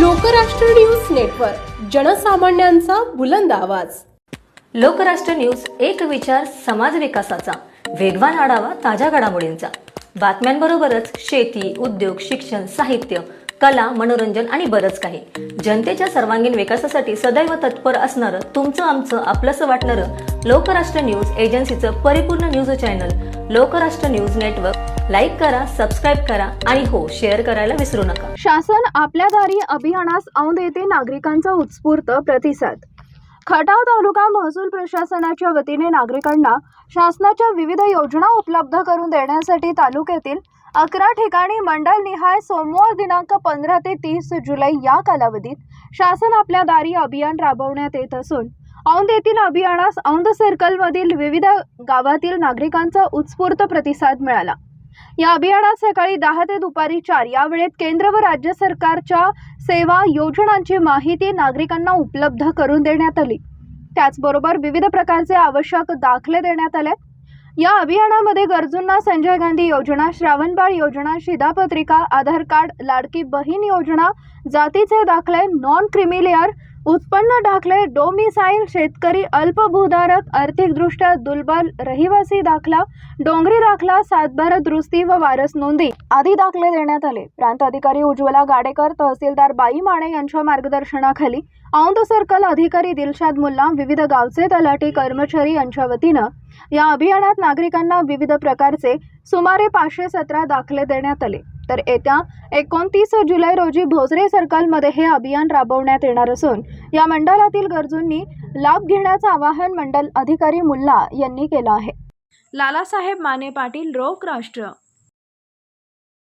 Lokrashtra news network जनसामान्यांचा बुलंद आवाज. Lokrashtra news एक विचार समाज विकासाचा. वेगवान आढावा ताज्या घडामोडींचा. बातम्यांबरोबरच शेती उद्योग शिक्षण साहित्य कला मनोरंजन आणि बरंच काही. जनतेच्या सर्वांगीण विकासासाठी सदैव तत्पर असणारं तुमचं आमचं आपलंसं वाटणारं लोकराष्ट्र न्यूज एजन्सीचं परिपूर्ण news channel Lokrashtra news network like करा सबस्क्राईब करा आणि हो शेअर करायला विसरू नका. शासन आपल्या दारी अभियानास औंध येथे नागरिकांचा उत्स्फूर्त प्रतिसाद. खटाव तालुका महसूल प्रशासनाच्या वतीने नागरिकांना शासनाच्या विविध योजना उपलब्ध करून देण्यासाठी तालुक्यातील अकरा ठिकाणी मंडल निहाय सोमवार दिनांक पंधरा ते तीस जुलै या कालावधीत शासन आपल्या दारी अभियान राबवण्यात येत असून औंध येथील अभियानास औंध सर्कलमधील विविध गावातील नागरिकांचा उत्स्फूर्त प्रतिसाद मिळाला. या अभियानात सकाळी दहा ते दुपारी चार या वेळेत केंद्र व राज्य सरकारच्या सेवा योजनांची माहिती नागरिकांना उपलब्ध करून देण्यात आली. त्याचबरोबर विविध प्रकारचे आवश्यक दाखले देण्यात आले. या अभियानामध्ये गरजूंना संजय गांधी योजना श्रावणबाळ योजना शिधापत्रिका आधार कार्ड लाडकी बहीण योजना जातीचे दाखले नॉन क्रिमिलेअर उत्पन्न दाखले डोमिसाईल शेतकरी अल्पभूधारक आर्थिकदृष्ट्या दुर्बल रहिवासी दाखला डोंगरी दाखला सातबारा दुरुस्ती व वारस नोंदी आदी दाखले देण्यात आले. प्रांत अधिकारी उज्ज्वला गाडेकर तहसीलदार बाई माने यांच्या मार्गदर्शनाखाली औंध सर्कल अधिकारी दिलशाद मुल्ला विविध गावचे तलाठी कर्मचारी यांच्या वतीनं या अभियानात नागरिकांना विविध प्रकारचे सुमारे पाचशे सतरा दाखले देण्यात आले. तर येत्या एकोणतीस जुलै रोजी भोसरे सर्कलमध्ये हे अभियान राबवण्यात येणार असून या मंडळातील गरजूंनी लाभ घेण्याचं आवाहन मंडल अधिकारी मुल्ला यांनी केलं आहे. लालासाहेब माने पाटील रोख राष्ट्र.